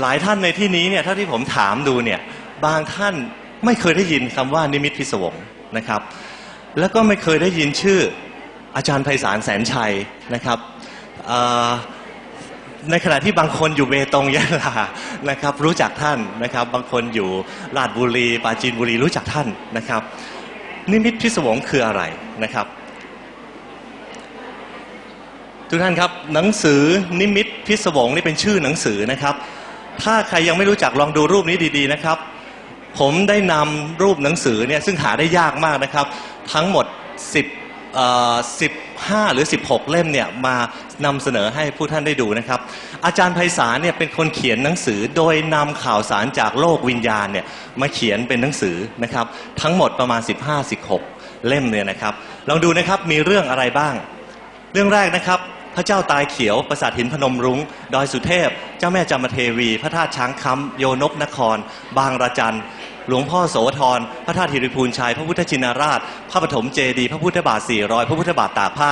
หลายท่านในที่นี้เนี่ยเท่าที่ผมถามดูเนี่ยบางท่านไม่เคยได้ยินคำว่านิมิตพิศวงนะครับ แล้วก็ไม่เคยได้ยินชื่ออาจารย์ไพศาลแสนชัยนะครับในขณะที่บางคนอยู่เบตงยะลานะครับ รู้จักท่านนะครับ บางคนอยู่ราชบุรีปราจีนบุรีรู้จักท่านนะครับ นิมิตพิศวงคืออะไรนะครับ ทุกท่านครับหนังสือนิมิตพิศวงนี่เป็นชื่อหนังสือนะครับ ถ้าใครยังไม่รู้จักลองดูรูปนี้ดีๆนะครับ ผมได้นำรูปหนังสือเนี่ยซึ่งหาได้ยากมากนะครับ ทั้งหมด 10เอ่อ15 หรือ 16 เล่มเนี่ยมานำเสนอให้ผู้ท่านได้ดูนะครับ อาจารย์ไพศาลเนี่ยเป็นคนเขียนหนังสือโดยนำข่าวสารจากโลกวิญญาณเนี่ยมาเขียนเป็นหนังสือนะครับ ทั้งหมดประมาณ 15-16 เล่มเนี่ยนะครับ ลองดูนะครับมีเรื่องอะไรบ้าง เรื่องแรกนะครับ ระเจ้าตายเขียว ปราสาทหินพนมรุง้ง ดอยสุเทพ เจ้าแม่จามเทวี พระธาตุช้างคำโยนกนคร บางระจันหลวงพ่อโสธร พระธาตุหิริพูนชัย พระพุทธชินราช พระปฐมเจดี พระพุทธบาทสี่รอย พระพุทธบาทตากผ้า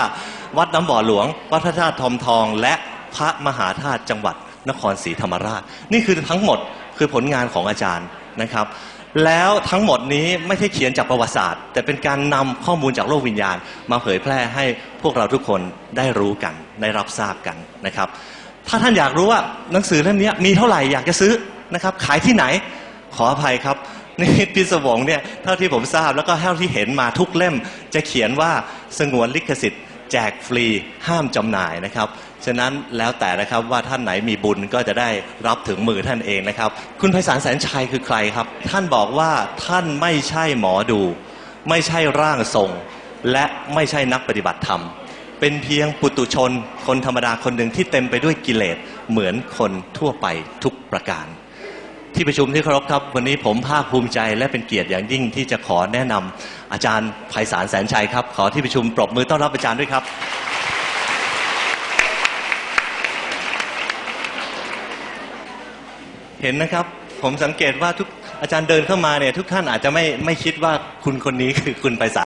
วัดน้ำบ่อหลวง วัดพระธาตุทอมทอง และพระมหาธาตุจังหวัดนครศรีธรรมราช นี่คือทั้งหมดคือผลงานของอาจารย์นะครับ แล้วทั้งหมดนี้ไม่ใช่เขียนจากประวัติศาสตร์ แต่เป็นการนำข้อมูลจากโลกวิญญาณ มาเผยแพร่ให้พวกเราทุกคนได้รู้กัน ได้รับทราบกันนะครับ ถ้าท่านอยากรู้ว่าหนังสือเล่มนี้มีเท่าไหร่อยากจะซื้อนะครับ ขายที่ไหนขออภัยครับนี่พิศวงเนี่ยเท่าที่ผมทราบแล้วก็เท่าที่เห็นมาทุกเล่มจะเขียนว่าสงวนลิขสิทธิ์ แจกฟรีห้ามจำหน่ายนะครับ ฉะนั้นแล้วแต่นะครับว่าท่านไหนมีบุญก็จะได้รับถึงมือท่านเองนะครับ คุณไพศาลแสนชัยคือใครครับ ท่านบอกว่าท่านไม่ใช่หมอดู ไม่ใช่ร่างทรง และไม่ใช่นักปฏิบัติธรรม เป็นเพียงปุตุชนคนธรรมดาคนหนึ่งที่เต็มไปด้วยกิเลสเหมือนคนทั่วไปทุกประการ ที่ประชุมที่เคารพครับ วันนี้ผมภาคภูมิใจและเป็นเกียรติอย่างยิ่งที่จะขอแนะนำอาจารย์ไพศาลแสนชัยครับ ขอที่ประชุมปรบมือต้อนรับอาจารย์ด้วยครับ เห็นนะครับผมสังเกตว่าทุกอาจารย์เดินเข้ามาเนี่ยทุกท่านอาจจะไม่ไม่คิดว่าคุณคนนี้คือคุณไพศาล